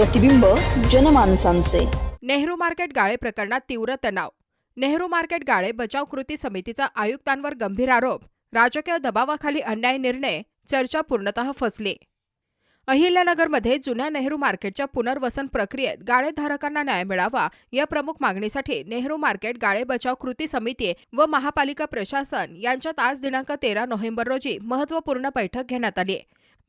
प्रतिबिंब जनमानसांचे. नेहरू मार्केट गाळे प्रकरणात तीव्र तणाव. नेहरू मार्केट गाळे बचाव कृती समितीचा आयुक्तांवर गंभीर आरोप. राजकीय दबावाखाली अन्याय निर्णय चर्चा पूर्णतः फसली. अहिल्यानगरमध्ये जुन्या नेहरू मार्केटच्या पुनर्वसन प्रक्रियेत गाळेधारकांना न्याय मिळावा या प्रमुख मागणीसाठी नेहरू मार्केट गाळे बचाव कृती समिती व महापालिका प्रशासन यांच्यात आज दिनांक तेरा नोव्हेंबर रोजी महत्त्वपूर्ण बैठक घेण्यात आली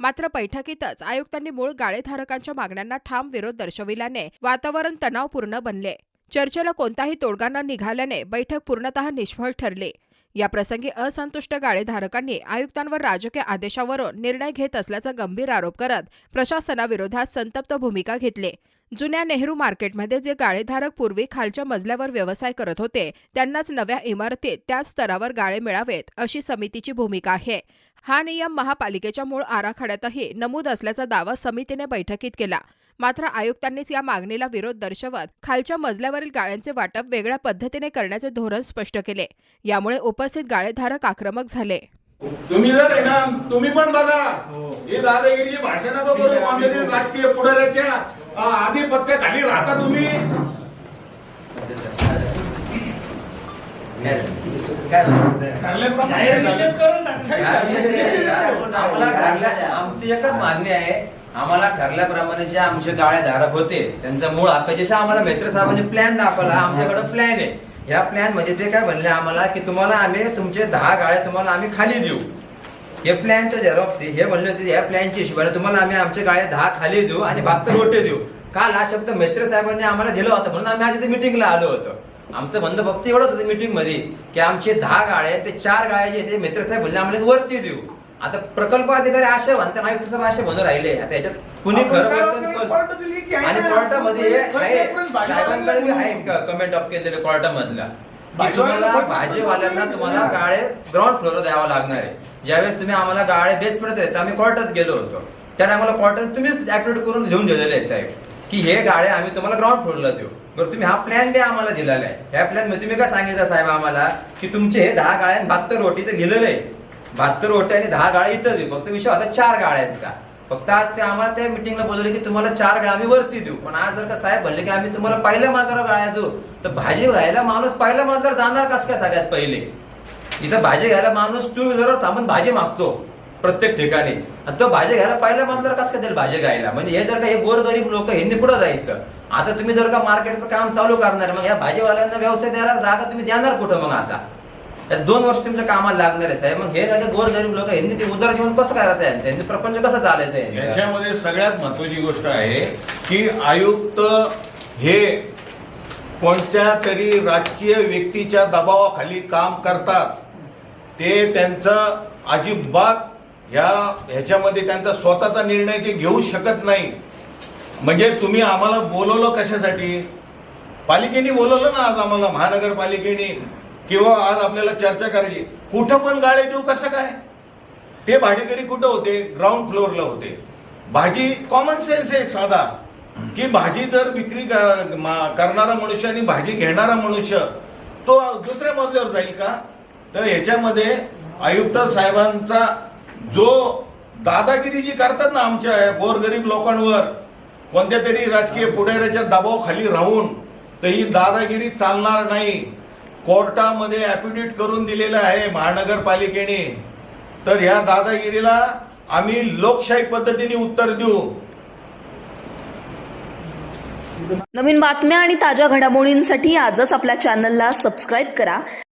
मात्र बैठकीतच आयुक्तांनी मूळ गाळेधारकांच्या मागण्यांना ठाम विरोध दर्शविल्याने वातावरण तणावपूर्ण बनले. चर्चेला कोणताही तोडगा न निघाल्याने बैठक पूर्णतः निष्फळ ठरली. याप्रसंगी असंतुष्ट गाळेधारकांनी आयुक्तांवर राजकीय आदेशावरून निर्णय घेत असल्याचा गंभीर आरोप करत प्रशासनाविरोधात संतप्त भूमिका घेतली. जुन्या नेहरू मार्केटमध्ये जे गाळेधारक पूर्वी खालच्या मजल्यावर व्यवसाय करत होते त्यांनाच नव्या इमारतीत त्याच स्तरावर गाळे मिळावेत अशी समितीची भूमिका आहे. हा नियम महापालिकेच्या मूळ आराखड्यातही नमूद असल्याचा दावा समितीने बैठकीत केला. मात्र आयुक्तांनीच या मागणीला विरोध दर्शवत खालच्या मजल्यावरील गाळ्यांचे वाटप वेगळ्या पद्धतीने करण्याचे धोरण स्पष्ट केले. यामुळे उपस्थित गाळेधारक आक्रमक झाले. तुम्ही जर तुम्ही पण बघा. हे. दादागिरीची भाषण राजकीय पुढाऱ्याच्या आधिपत्याखाली राहता तुम्ही आमची एकच मागणी आहे आम्हाला ठरल्याप्रमाणे जे आमचे गाळे धारक होते त्यांचा मूळ हक्क जसे आम्हाला मेत्र साहेबांनी प्लॅन दाखवला आमच्याकडे प्लॅन आहे. या प्लॅन म्हणजे ते काय म्हणले आम्हाला की तुम्हाला आम्ही तुमचे दहा गाळे तुम्हाला आम्ही खाली देऊ. हे प्लॅनचे झेरॉक्स हे म्हणले होते या प्लॅनच्या हिशोबाने तुम्हाला आम्ही आमचे गाळे दहा खाली देऊ आणि बहात्तर रोटे देऊ. काल हा शब्द मेत्र साहेबांनी आम्हाला दिला होता म्हणून आम्ही आज इथे मिटिंगला आलो होतो. आमचं म्हणणं फक्त एवढंच होतं मीटिंगमध्ये की आमचे दहा गाळे ते चार गाळे जे ते मित्र साहेब म्हणले आम्हाला वरती देऊ. आता प्रकल्प अधिकारी असे म्हणतात आयुक्त साहेब असे म्हणून राहिले. आता याच्यात कुणी खरं आणि? कोर्टामध्ये साहेबांकडे बी आहे. कमेंट ऑफ केलेले कोर्टामधला? की तुम्हाला भाजीवाल्यांना तुम्हाला गाळे ग्राउंड फ्लोर द्यावा लागणार आहे. ज्यावेळेस तुम्ही आम्हाला गाळे बेसपर्यंत येतो आम्ही कोर्टात गेलो होतो. त्याने आम्हाला कोर्टात तुम्हीच ऍक्टिव्हिटी करून लिहून दिलेले आहे साहेब की हे गाळे आम्ही तुम्हाला ग्राउंड फ्लोरला देऊ. बरं तुम्ही हा प्लॅन द्या आम्हाला दिलेला आहे. ह्या प्लॅनमध्ये तुम्ही काय सांगितलं साहेब आम्हाला? की तुमचे हे दहा गाळे बहात्तर रोटी तर लिहिलेलं आहे. बहात्तर रोटी आणि दहा गाळे इथं देऊ फक्त विषय होता चार गाळ्यांचा. फक्त आज ते आम्हाला त्या मिटिंगला बोलवले की तुम्हाला चार वेळा आम्ही वरती देऊ. पण आज जर का साहेब म्हणले की आम्ही तुम्हाला पहिल्या माजावर गाळ्या देऊ तर भाजी घ्यायला माणूस पहिल्या माजावर जाणार कस काय सगळ्यात पहिले? इथं भाजी घ्यायला माणूस टू व्हीलरवर थांबून भाजी मागतो प्रत्येक ठिकाणी. आणि तो भाजी घ्यायला पहिल्या माणसाला कसं काय देईल भाजी घ्यायला? म्हणजे हे जर का हे गोरगरीब लोक हिंदी पुढे जायचं. आता तुम्ही जर का मार्केटचं काम चालू करणार मग या भाजीवाल्यांना व्यवसाय द्यायला जागा तुम्ही देणार कुठं मग आता? दोन वर्ष तुमच्या कामाला लागणार आहे साहेब. मग हे काय गोरगरीब लोक यांनी ते उदरजीवन कसं करायचं यांचं? यांचं प्रपंच कसं चालायचं आहे याच्यामध्ये सगळ्यात महत्वाची गोष्ट आहे की आयुक्त हे कोणत्या तरी राजकीय व्यक्तीच्या दबावाखाली काम करतात ते त्यांचं अजिबात ह्या ह्याच्यामध्ये त्यांचा स्वतःचा निर्णय ते घेऊ शकत नाही. म्हणजे तुम्ही आम्हाला बोलवलं कशासाठी? पालिकेने बोलवलं ना आज आम्हाला महानगरपालिकेने. किंवा आज आपल्याला चर्चा करायची. कुठं पण गाळे देऊ कसं काय? ते भाडेकरी कुठं होते? ग्राउंड फ्लोअरला होते. भाजी कॉमन सेन्स आहे साधा. की भाजी जर विक्री क- मा- करणारा मनुष्य आणि भाजी घेणारा मनुष्य तो दुसऱ्या मजल्यावर जाईल का? तर ह्याच्यामध्ये आयुक्त साहेबांचा जो दादागिरी जी करतात ना आमच्या गोरगरीब लोकांवर कोणत्या तरी राजकीय पुढाऱ्याच्या दबावाखाली राहून तर ही दादागिरी चालणार नाही. कोर्टामध्ये ऍफिडेविट करून दिलेलं आहे महानगरपालिकेने. तर ह्या दादागिरीला आम्ही लोकशाही पद्धतीने उत्तर देऊ. नवीन बातम्या आणि ताज्या घडामोडींसाठी आजच आपल्या चॅनलला सबस्क्राईब करा.